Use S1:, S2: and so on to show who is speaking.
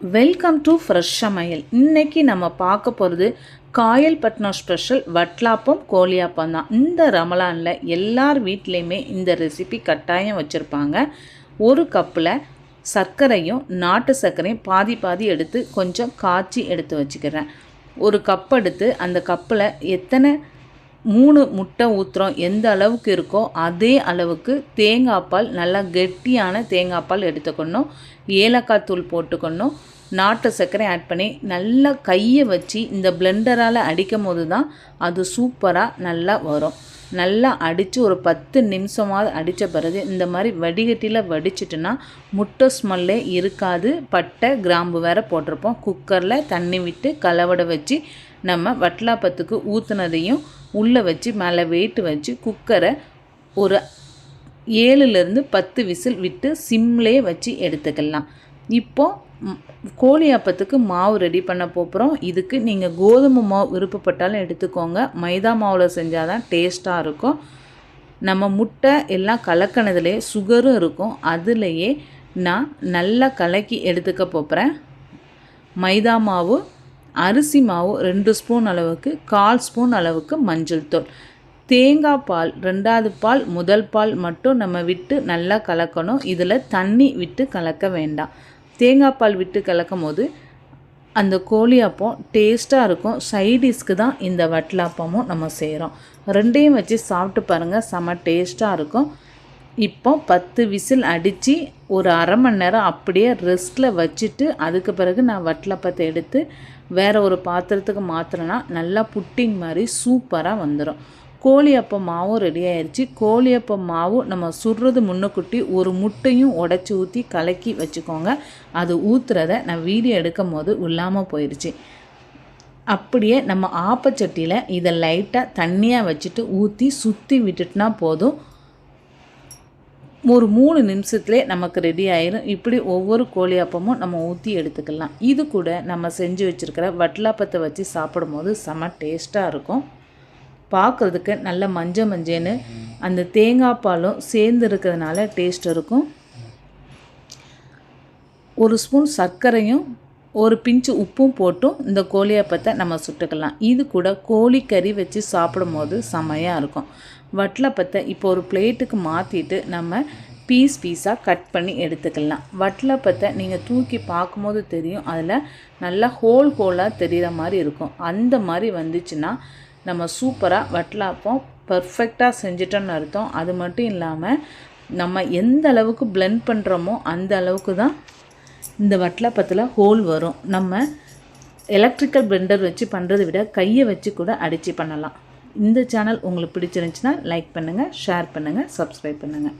S1: Welcome to fresh சமையல் இன்றைக்கி நம்ம பார்க்க போகிறது காயல்பட்டினம் ஸ்பெஷல் வட்லாப்பம் கோழியாப்பம் தான். இந்த ரமலானில் எல்லார் வீட்லேயுமே இந்த ரெசிபி கட்டாயம் வச்சுருப்பாங்க. ஒரு கப்பில் சர்க்கரையும் நாட்டு சர்க்கரையும் பாதி பாதி எடுத்து கொஞ்சம் காய்ச்சி எடுத்து வச்சுக்கிறேன். ஒரு கப் எடுத்து அந்த கப்பில் எத்தனை மூணு முட்டை ஊத்துறோம். எந்த அளவுக்கு இருக்கோ அதே அளவுக்கு தேங்காய் பால் நல்லா கெட்டியான தேங்காய் பால் எடுத்துக்கணும். ஏலக்காய் தூள் போட்டுக்கணும். நாட்டு சர்க்கரை ஆட் பண்ணி நல்லா கையை வச்சு இந்த பிளெண்டரால் அடிக்கும் போது தான் அது சூப்பராக நல்லா வரும். நல்லா அடித்து ஒரு பத்து நிமிஷமாவது அடித்த பிறகு இந்த மாதிரி வடிகட்டியில் வடிச்சிட்டுனா முட்டை ஸ்மெல்லே இருக்காது. பட்டை கிராம்பு வேற போட்டிருப்போம். குக்கரில் தண்ணி விட்டு கலவடை வச்சு நம்ம வட்லாப்பத்துக்கு ஊற்றுனதையும் உள்ளே வச்சு மேலே வெயிட் வச்சு குக்கரை ஒரு ஏழுலேருந்து பத்து விசில் விட்டு சிம்லே வச்சு எடுத்துக்கலாம். இப்போது கோழி அப்பத்துக்கு மாவு ரெடி பண்ண போகிறோம். இதுக்கு நீங்கள் கோதுமை மாவு விருப்பப்பட்டாலும் எடுத்துக்கோங்க. மைதா மாவில் செஞ்சால் தான் டேஸ்ட்டாக இருக்கும். நம்ம முட்டை எல்லாம் கலக்கினதுலேயே சுகரும் இருக்கும். அதுலேயே நான் நல்லா கலக்கி எடுத்துக்க போகிறேன். மைதா மாவு அரிசி மாவு ரெண்டு ஸ்பூன் அளவுக்கு கால் ஸ்பூன் அளவுக்கு மஞ்சள் தூள். தேங்காய் பால் ரெண்டாவது பால் முதல் பால் மட்டும் நம்ம விட்டு நல்லா கலக்கணும். இதில் தண்ணி விட்டு கலக்க வேண்டாம். தேங்காய் பால் விட்டு கலக்கும் போது அந்த கோழி அப்பம் டேஸ்ட்டாக இருக்கும். சைடிஷ்க்கு தான் இந்த வட்டலாப்பமும் நம்ம செய்கிறோம் ரெண்டையும் வச்சு சாப்பிட்டு பாருங்கள் செம டேஸ்ட்டாக இருக்கும். இப்போ பத்து விசில் அடித்து ஒரு அரை மணி நேரம் அப்படியே ரெஸ்ட்டில் வச்சுட்டு அதுக்கு பிறகு நான் வட்டலப்பத்தை எடுத்து வேறு ஒரு பாத்திரத்துக்கு மாற்றுறேன்னா நல்லா புட்டிங் மாதிரி சூப்பராக வந்துடும் கோழி அப்பம் மாவும் ரெடி ஆயிடுச்சு கோழி அப்பம் மாவும் நம்ம சுடுறது முன்னுக்குட்டி ஒரு முட்டையும் உடச்சி ஊற்றி கலக்கி வச்சுக்கோங்க. அது ஊற்றுறத நான் வீடியோ எடுக்கும் போது இல்லாமல் போயிடுச்சு அப்படியே நம்ம ஆப்பச்சட்டியில் இதை லைட்டாக தண்ணியாக வச்சுட்டு ஊற்றி சுற்றி விட்டுட்டுனா போதும். ஒரு மூணு நிமிஷத்துலேயே நமக்கு ரெடி ஆயிரும். இப்படி ஒவ்வொரு கோழி அப்பமும் நம்ம ஊற்றி எடுத்துக்கலாம். இது கூட நம்ம செஞ்சு வச்சுருக்கிற வட்டலாப்பத்தை வச்சு சாப்பிடும்போது செம டேஸ்ட்டாக இருக்கும். பார்க்குறதுக்கு நல்ல மஞ்ச மஞ்சேன்னு அந்த தேங்காய் பாலும் சேர்ந்து இருக்கிறதுனால டேஸ்ட் இருக்கும். ஒரு ஸ்பூன் சர்க்கரையும் ஒரு பிஞ்சு உப்பும் போட்டும் இந்த கோழியப்பத்தை நம்ம சுட்டுக்கலாம். இது கூட கோழிக்கறி வச்சு சாப்பிடும் போது செமையாக இருக்கும். வட்டலப்பத்தை இப்போ ஒரு பிளேட்டுக்கு மாற்றிட்டு நம்ம பீஸ் பீஸாக கட் பண்ணி எடுத்துக்கலாம். வட்டலப்பத்தை நீங்கள் தூக்கி பார்க்கும்போது தெரியும். அதில் நல்லா ஹோல் ஹோலாக தெரிகிற மாதிரி இருக்கும். அந்த மாதிரி வந்துச்சுன்னா நம்ம சூப்பராக வட்டலாப்பம் பர்ஃபெக்டாக செஞ்சிட்டோன்னு அர்த்தம். அது மட்டும் இல்லாமல் நம்ம எந்த அளவுக்கு பிளெண்ட் பண்ணுறோமோ அந்த அளவுக்கு தான் இந்த வட்டலப்பத்தில் ஹோல் வரும். நம்ம எலக்ட்ரிக்கல் பிளெண்டர் வச்சு பண்ணுறதை விட கையை வச்சு கூட அடித்து பண்ணலாம். இந்த சேனல் உங்களுக்கு பிடிச்சிருந்துச்சுன்னா லைக் பண்ணுங்கள் ஷேர் பண்ணுங்கள் சப்ஸ்கிரைப் பண்ணுங்கள்